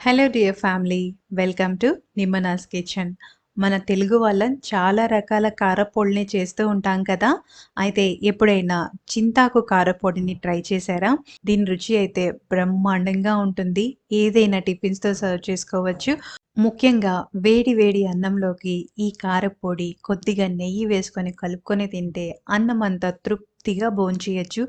Hello dear family welcome to నిమ్మనాస్ kitchen మన తెలుగు వాళ్ళం చాలా రకాల కారపొడిని చేస్తూ ఉంటాం కదా? అయితే ఎప్పుడైనా చింతాకు కారపొడిని ట్రై చేశారా? దీని రుచి అయితే బ్రహ్మాండంగా ఉంటుంది. ఏదైనా టిఫిన్స్తో సర్వ్ చేసుకోవచ్చు. ముఖ్యంగా వేడి వేడి అన్నంలోకి ఈ కారపొడి కొద్దిగా నెయ్యి వేసుకొని కలుపుకొని తింటే అన్నం అంతా తృప్తి తృప్తిగా భోంచేయచ్చు.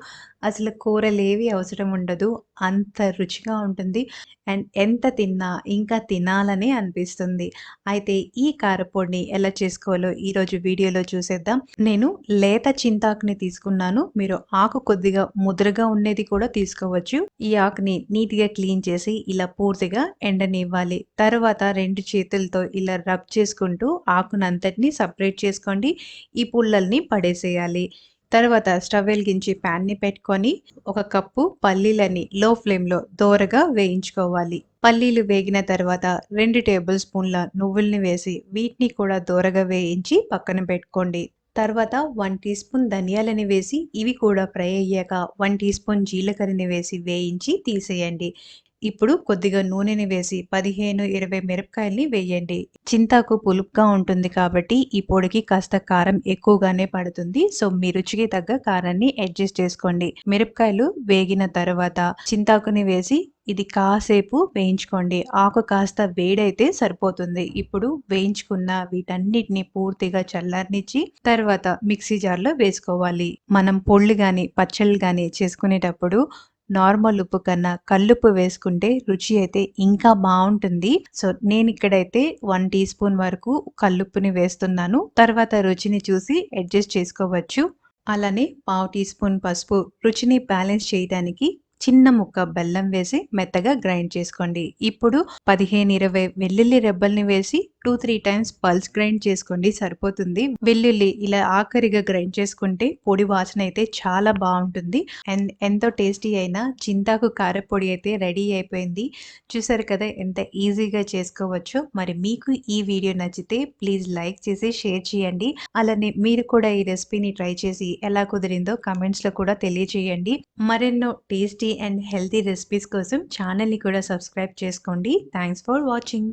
అసలు కూరలేవి అవసరం ఉండదు. అంత రుచిగా ఉంటుంది. అండ్ ఎంత తిన్నా ఇంకా తినాలని అనిపిస్తుంది. అయితే ఈ కారపొడిని ఎలా చేసుకోవాలో ఈరోజు వీడియోలో చూసేద్దాం. నేను లేత చింతాకుని తీసుకున్నాను. మీరు ఆకు కొద్దిగా ముద్రగా ఉండేది కూడా తీసుకోవచ్చు. ఈ ఆకుని నీట్గా క్లీన్ చేసి ఇలా పూర్తిగా ఎండనివ్వాలి. తర్వాత రెండు చేతులతో ఇలా రబ్ చేసుకుంటూ ఆకునంతటిని సపరేట్ చేసుకోండి. ఈ పుల్లల్ని పడేసేయాలి. తర్వాత స్టవ్ వెలిగించి ప్యాన్ని పెట్టుకొని ఒక కప్పు పల్లీలని లో ఫ్లేమ్లో దోరగా వేయించుకోవాలి. పల్లీలు వేగిన తర్వాత రెండు టేబుల్ స్పూన్ల నువ్వుల్ని వేసి వీటిని కూడా దోరగా వేయించి పక్కన పెట్టుకోండి. తర్వాత వన్ టీ స్పూన్ ధనియాలని వేసి ఇవి కూడా ఫ్రై అయ్యాక వన్ టీ స్పూన్ జీలకర్రని వేసి వేయించి తీసేయండి. ఇప్పుడు కొద్దిగా నూనెని వేసి పదిహేను ఇరవై మిరపకాయల్ని వేయండి. చింతాకు పులుపుగా ఉంటుంది కాబట్టి ఈ పొడికి కాస్త కారం ఎక్కువగానే పడుతుంది. సో మీ రుచికి తగ్గ కారాన్ని అడ్జస్ట్ చేసుకోండి. మిరపకాయలు వేగిన తర్వాత చింతాకుని వేసి ఇది కాసేపు వేయించుకోండి. ఆకు కాస్త వేడైతే సరిపోతుంది. ఇప్పుడు వేయించుకున్న వీటన్నిటిని పూర్తిగా చల్లారనిచ్చి తర్వాత మిక్సీ జార్లో వేసుకోవాలి. మనం పొళ్ళు కానీ పచ్చళ్ళు కానీ చేసుకునేటప్పుడు నార్మల్ ఉప్పు కన్నా కల్లుప్పు వేసుకుంటే రుచి అయితే ఇంకా బాగుంటుంది. సో నేను ఇక్కడైతే వన్ టీ స్పూన్ వరకు కల్లుప్పుని వేస్తున్నాను. తర్వాత రుచిని చూసి అడ్జస్ట్ చేసుకోవచ్చు. అలానే పావు టీ స్పూన్ పసుపు రుచిని బ్యాలెన్స్ చేయడానికి చిన్న ముక్క బెల్లం వేసి మెత్తగా గ్రైండ్ చేసుకోండి. ఇప్పుడు పదిహేను ఇరవై వెల్లుల్లి రెబ్బల్ని వేసి two three times pulse grind చేసుకోండి సరిపోతుంది. వెల్లుల్లి ఇలా ఆఖరిగా గ్రైండ్ చేసుకుంటే పొడి వాసన అయితే చాలా బాగుంటుంది. అండ్ ఎంతో టేస్టీ అయినా చింతాకు కారపొడి అయితే రెడీ అయిపోయింది. చూసారు కదా ఎంత ఈజీగా చేసుకోవచ్చో. మరి మీకు ఈ వీడియో నచ్చితే ప్లీజ్ లైక్ చేసి షేర్ చేయండి. అలానే మీరు కూడా ఈ రెసిపీని ట్రై చేసి ఎలా కుదిరిందో కమెంట్స్లో కూడా తెలియజేయండి. మరెన్నో టేస్టీ అండ్ హెల్తీ రెసిపీస్ కోసం ఛానల్ని కూడా సబ్స్క్రైబ్ చేసుకోండి. Thanks for watching.